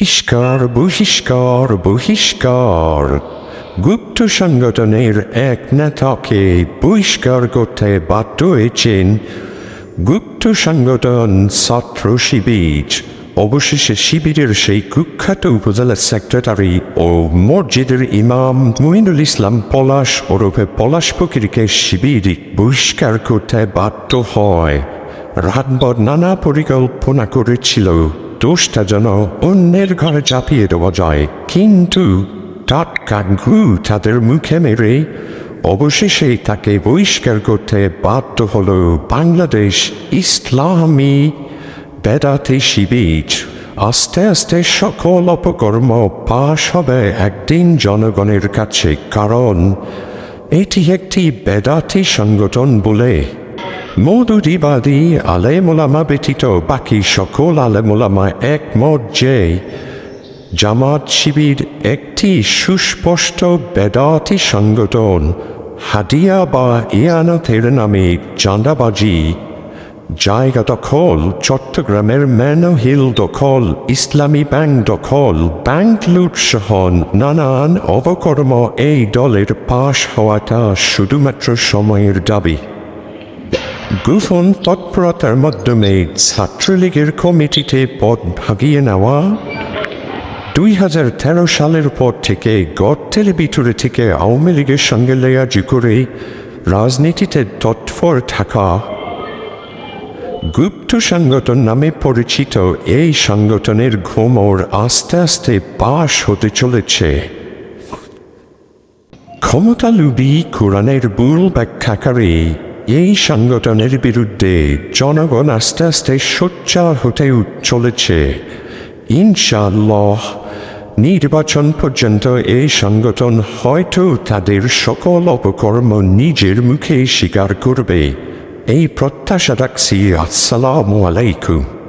ইস্কার বহিষ্কার বহিষ্কার। গুপ্ত সংগঠনের এক নেতাকে বহিষ্কার করতে বাধ্য হয়েছেন গুপ্ত সংগঠন ছাত্র শিবির। অবশেষে শিবিরের সেই কুখ্যাত উপজেলা সেক্রেটারি ও মসজিদের ইমাম মহিনুল ইসলাম পলাশ ওরফে পলাশ ফকিরকে শিবির বহিষ্কার করতে বাধ্য হয়। রাতভর নানা পরিকল্পনা করেছিল। দোষটা যেন অন্যের ঘরে চাপিয়ে দেওয়া যায়। কিন্তু টাটকা ঘু তাদের মুখে মেরে অবশেষে তাকে বহিষ্কার করতে বাধ্য হল বাংলাদেশ ইসলামী বেদাতে শিবির। আস্তে আস্তে সকল অপকর্ম পাশ হবে একদিন জনগণের কাছে, কারণ এটি একটি বেদাতি সংগঠন বলে মধুরিবাদী আলেমোলামা ব্যতীত বাকি সকল আলেমোলামা একমত যে জামাত শিবির একটি সুস্পষ্ট বেদাতি সংগঠন হাদিয়া বা ইয়ানতের নামে চাঁদাবাজি জায়গা দখল চট্টগ্রামের ম্যানোহিল দখল ইসলামী ব্যাংক দখল ব্যাংক লুট সহ নানান অবকর্ম এই দলের পাশ হওয়াটা শুধুমাত্র সময়ের দাবি গোপন তৎপরতার মাধ্যমে ছাত্রলীগের কমিটিতে পদ ভাগিয়ে নেওয়া দুই হাজার তেরো সালের পর থেকে গড়তের ভিতরে থেকে আওয়ামী লীগের সঙ্গে লেয়াজি করে রাজনীতিতে তৎপর থাকা গুপ্ত সংগঠন নামে পরিচিত এই সংগঠনের ঘুমোর আস্তে আস্তে পাশ হতে চলেছে। ক্ষমতা লুবি কোরআনের ভুল ব্যাখ্যাকারী এই সংগঠনের বিরুদ্ধে জনগণ আস্তে আস্তে সোচ্চার হতে চলেছে। ইনশাল্লাহ নির্বাচন পর্যন্ত এই সংগঠন হয়তো তাদের সকল অপকর্ম নিজের মুখে স্বীকার করবে। এই প্রত্যাশা রাখছি। আসসালামু আলাইকুম।